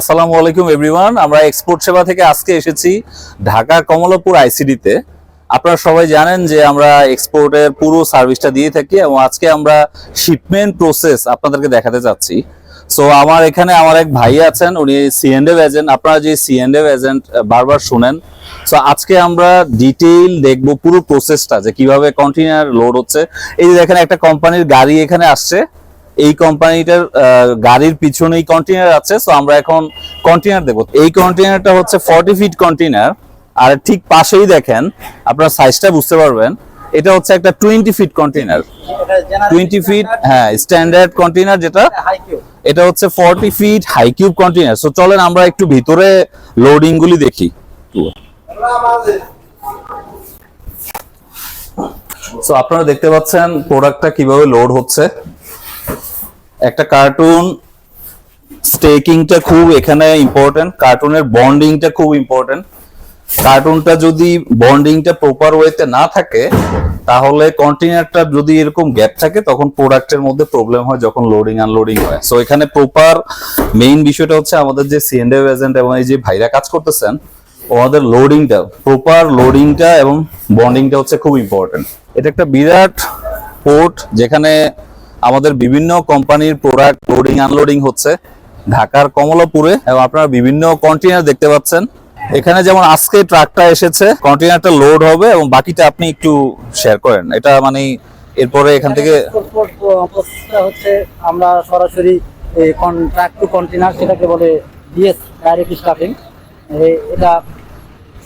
আসসালামু আলাইকুম এভরিওয়ান আমরা এক্সপোর্ট সেবা থেকে আজকে এসেছি ঢাকা কমলাপুর আইসিডিতে আপনারা সবাই জানেন যে আমরা এক্সপোর্টের পুরো সার্ভিসটা দিয়ে থাকি এবং আজকে আমরা শিপমেন্ট প্রসেস আপনাদেরকে দেখাতে চাচ্ছি। সো আমার এখানে আমার এক ভাই আছেন, উনি সিএনডেভ এজেন্ট আপনারা যে সিএনডেভ এজেন্ট বারবার শুনেন। সো আজকে আমরা ডিটেইল দেখব পুরো প্রসেসটা যে কীভাবে কন্টেনার লোড হচ্ছে। এই যে দেখেন, একটা কোম্পানির গাড়ি এখানে আসছে। এই কোম্পানিটার গাড়ির পিছনেই কন্টেনার আছে সো আমরা এখন কন্টেনার দেবো। এই কন্টেনারটা হচ্ছে ফর্টি ফিট কন্টেনার আর ঠিক পাশেই দেখেন আপনার সাইজটা বুঝতে পারবেন এটা হচ্ছে একটা twenty feet container twenty feet হ্যাঁ স্ট্যান্ডার্ড কন্টেনার যেটা এটা হচ্ছে forty feet high cube container so চলেন আমরা একটু ভিতরে লোডিং গুলি দেখি। সো আপনারা দেখতে পাচ্ছেন প্রোডাক্টটা কীভাবে লোড হচ্ছে। একটা কার্টুন স্টেকিংটা খুব এখানে ইম্পর্টেন্ট কার্টুনের বন্ডিংটা খুব ইম্পর্টেন্ট কার্টুনটা যদি বন্ডিংটা প্রপার ওয়েতে না থাকে, তাহলে কন্টেনারটা যদি এরকম গ্যাপ থাকে, তখন প্রোডাক্টের মধ্যে প্রবলেম হয় যখন লোডিং আনলোডিং হয়। সো এখানে প্রপার মেইন বিষয়টা হচ্ছে আমাদের যে সিএনডেভ এজেন্ট এবং এই যে ভাইরা কাজ করতেছেন, ওনাদের লোডিংটা প্রপার লোডিংটা এবং বন্ডিংটা হচ্ছে খুব ইম্পর্টেন্ট এটা একটা বিরাট পোর্ট যেখানে আমাদের বিভিন্ন কোম্পানির প্রোডাক্ট লোডিং আনলোডিং হচ্ছে ঢাকার কমলাপুরে এবং আপনারা বিভিন্ন কন্টেনার দেখতে পাচ্ছেন। এখানে যেমন আজকে ট্রাকটা এসেছে কন্টেনারটা লোড হবে এবং বাকিটা আপনি একটু শেয়ার করেন। এটা মানে এরপরে এখান থেকে হচ্ছে, আমরা সরাসরি কন্ট্রাক্ট টু কন্টেনার সেটাকে বলে ডিএস ডাইরেক্ট স্টাফিং এটা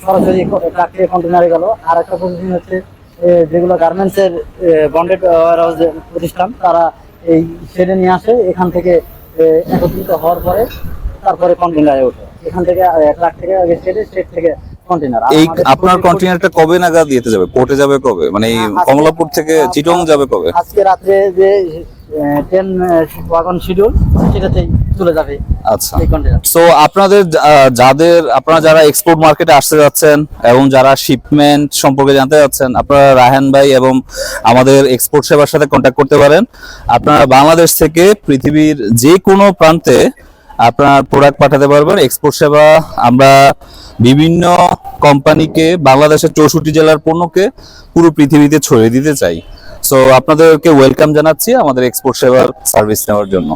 সরাসরি ট্রাক কন্টেনারে গেল। আর একটা প্রসেসিং হচ্ছে যেগুলো গার্মেন্টসের বন্ডেড ওয়ারহাউস প্রতিষ্ঠান তারা এই সেরে নিয়ে আসে এখান থেকে একত্রিত হওয়ার পরে তারপরে কন্টেনারে ওঠে। এখান থেকে এক লাখ থেকে আগে শেডে শেড থেকে কন্টেনার এই আপনার কন্টেনারটা কবে নাগাদ দিতে যাবে? পোর্টে যাবে কবে? মানে কমলাপুর থেকে চিটং যাবে কবে? আজকে রাত্রে যে ট্রেন ওয়াগন শিডিউল সেটাতেই চলে যাবে আচ্ছা। সো আপনাদের যাদের আপনারা যারা এক্সপোর্ট মার্কেটে আসতে যাচ্ছেন এবং যারা শিপমেন্ট সম্পর্কে জানতে যাচ্ছেন আপনারা রাহান ভাই এবং আমাদের এক্সপোর্ট সেবার সাথে কন্ট্যাক্ট করতে পারেন। আপনারা বাংলাদেশ থেকে পৃথিবীর যে কোনো প্রান্তে আপনার প্রোডাক্ট পাঠাতে পারবেন। এক্সপোর্ট সেবা আমরা বিভিন্ন কোম্পানিকে বাংলাদেশের চৌষট্টি জেলার পণ্যকে পুরো পৃথিবীতে ছড়িয়ে দিতে চাই। সো আপনাদেরকে ওয়েলকাম জানাচ্ছি আমাদের এক্সপোর্ট সেবার সার্ভিস নেওয়ার জন্য।